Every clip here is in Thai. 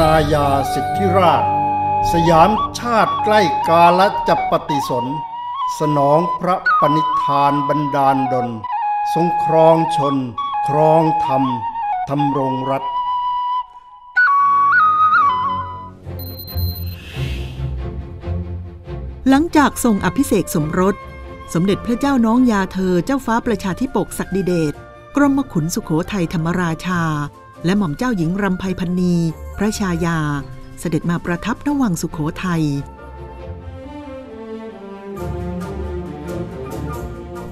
นาญาสิทธิราช สยามชาติใกล้กาลจะปฏิสน สนองพระปณิธานบรรดาลดลทรงครองชน ครองธรรมทำรงรัฐหลังจากทรงอภิเษกสมรส สมเด็จพระเจ้าน้องยาเธอเจ้าฟ้าประชาธิปกศักดิเดชกรมขุนสุขโขทัยธรรมราชา และหม่อมเจ้าหญิงรำไพพันนี พระชายา เสด็จมาประทับณวังสุขโขทัย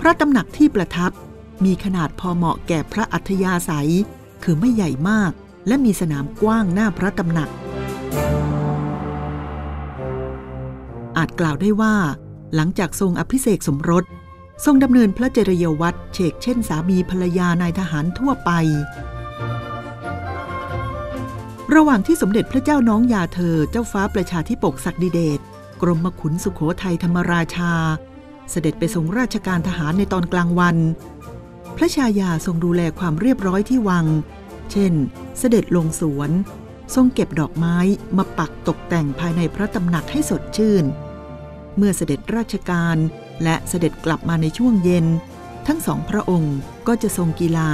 พระตำหนักที่ประทับมีขนาดพอเหมาะแก่พระอัธยาศัย คือไม่ใหญ่มาก และมีสนามกว้างหน้าพระตำหนัก อาจกล่าวได้ว่า หลังจากทรงอภิเษกสมรส ทรงดำเนินพระเจริยวัตรเชกเช่นสามีภรรยานายทหารทั่วไป ระหว่างที่สมเด็จพระเจ้าน้องยาเธอเจ้าฟ้าประชาธิปกศักดิเดชกรมขุนสุขโขทัยธรรมราชา เสด็จไปทรงราชการทหารในตอนกลางวัน พระชายาทรงดูแลความเรียบร้อยที่วัง เช่น เสด็จลงสวน ทรงเก็บดอกไม้มาปักตกแต่งภายในพระตำหนักให้สดชื่น เมื่อเสด็จราชการและเสด็จกลับมาในช่วงเย็น ทั้งสองพระองค์ก็จะทรงกีฬา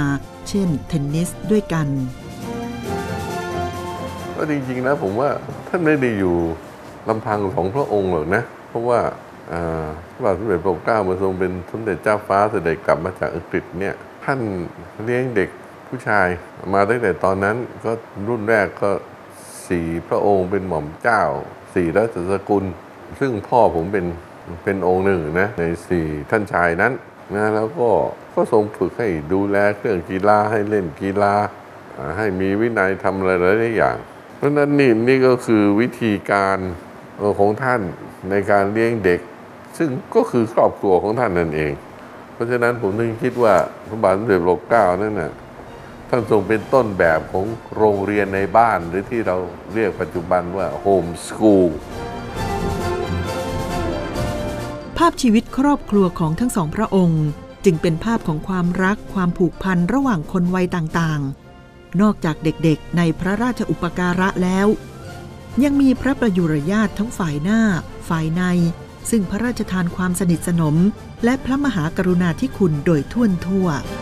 เช่น เทนนิสด้วยกัน ก็จริงๆนะผมว่าท่านไม่ได้อยู่ลำพังของพระองค์หรอกนะ เพราะว่าพระบาทสมเด็จพระปกเกล้ามาทรงเป็นสมเด็จเจ้าฟ้าเสด็จกลับมาจากอังกฤษเนี่ยท่านเลี้ยงเด็กผู้ชายมาตั้งแต่ตอนนั้นก็รุ่นแรกก็สี่พระองค์เป็นหม่อมเจ้าสี่ราชสกุล ซึ่งพ่อผมเป็นเป็นองค์หนึ่งนะในสี่ท่านชายนั้นนะแล้วก็ก็ทรงฝึกให้ดูแลเครื่องกีฬาให้เล่นกีฬาให้มีวินัยทำอะไรหลายอย่าง เพราะนั้นนี่นี่ก็คือวิธีการออของท่านในการเลี้ยงเด็ก ซึ่งก็คือครอบครัวของท่านนั่นเอง เพราะฉะนั้นผมถึงคิดว่าพระบาทสมเด็จพระปกเก้านั่นน่ะท่านทรงเป็นต้นแบบของโรงเรียนในบ้านหรือที่เราเรียกปัจจุบันว่าโฮมสคูลภาพชีวิตครอบครัวของทั้งสองพระองค์ จึงเป็นภาพของความรักความผูกพันระหว่างคนวัยต่างๆ นอกจากเด็กๆ ในพระราชอุปการะแล้ว ยังมีพระประยุรญาติทั้งฝ่ายหน้า ฝ่ายใน ซึ่งพระราชทานความสนิทสนม และพระมหากรุณาธิคุณโดยท่วนทั่วว